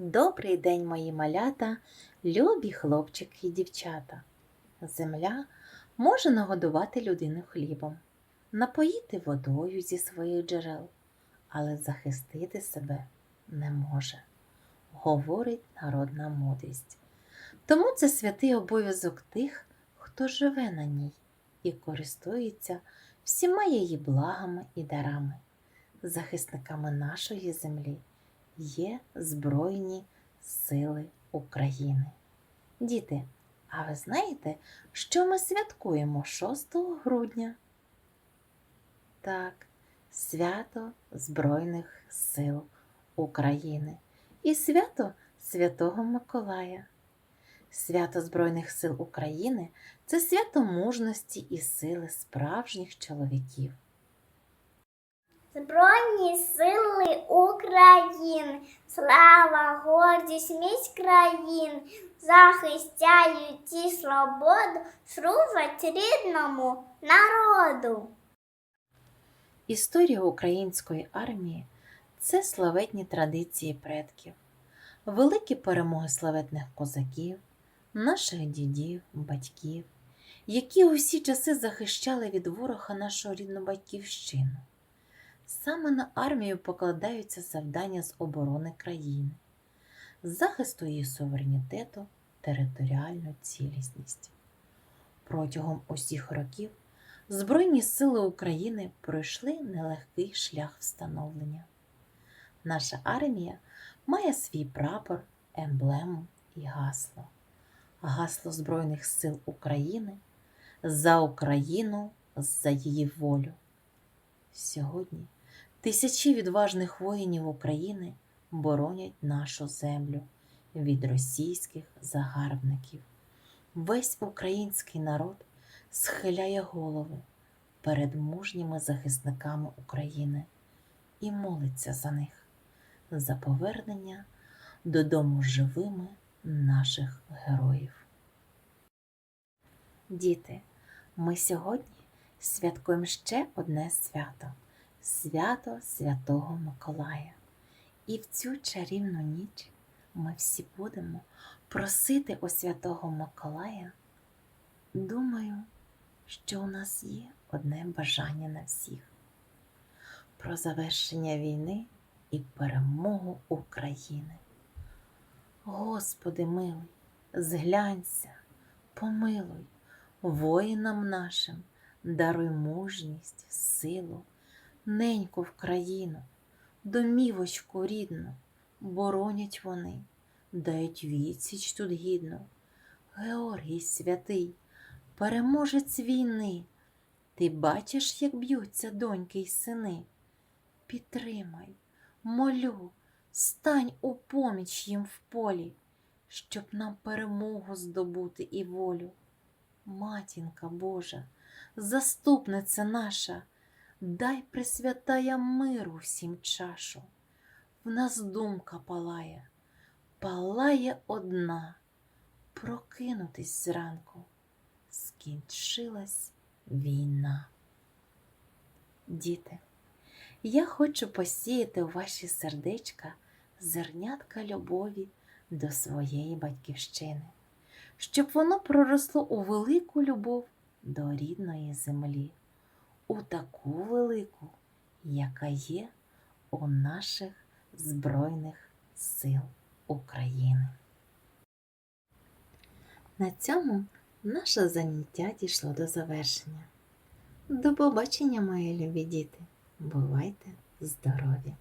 Добрий день, мої малята, любі хлопчики і дівчата. Земля може нагодувати людину хлібом, напоїти водою зі своїх джерел, але захистити себе не може, говорить народна мудрість. Тому це святий обов'язок тих, хто живе на ній і користується всіма її благами і дарами. Захисниками нашої землі є Збройні Сили України. Діти, а ви знаєте, що ми святкуємо 6 грудня? Так, свято Збройних сил України і свято Святого Миколая. Свято Збройних сил України це свято мужності і сили справжніх чоловіків. Збройні сили України, слава, гордість міць країн, захистяють і свободу, служать рідному народу. Історія української армії це славетні традиції предків, великі перемоги славетних козаків, наших дідів, батьків, які у всі часи захищали від ворога нашу рідну батьківщину. Саме на армію покладаються завдання з оборони країни, захисту її суверенітету, територіальну цілісність. Протягом усіх років Збройні сили України пройшли нелегкий шлях встановлення. Наша армія має свій прапор, емблему і гасло. Гасло Збройних сил України за Україну, за її волю. Сьогодні тисячі відважних воїнів України боронять нашу землю від російських загарбників. Весь український народ схиляє голови перед мужніми захисниками України і молиться за них, за повернення додому живими наших героїв. Діти, ми сьогодні святкуємо ще одне свято свято Святого Миколая. І в цю чарівну ніч ми всі будемо просити у Святого Миколая. Думаю, що у нас є одне бажання на всіх про завершення війни і перемогу України. Господи милий, зглянься, помилуй воїнам нашим, даруй мужність, силу, неньку в країну, домівочку рідну, боронять вони, дають відсіч тут гідну. Георгій святий, переможець війни, ти бачиш, як б'ються доньки й сини. Підтримай, молю, стань у поміч їм в полі, щоб нам перемогу здобути і волю. Матінка Божа, заступниця наша, дай присвятая миру всім чашу. В нас думка палає, палає одна прокинутись зранку. Скінчилась війна. Діти, я хочу посіяти у ваші сердечка зернятка любові до своєї батьківщини, щоб воно проросло у велику любов до рідної землі, у таку велику, яка є у наших Збройних сил України. На цьому наше заняття дійшло до завершення. До побачення, мої любі діти! Бувайте здорові!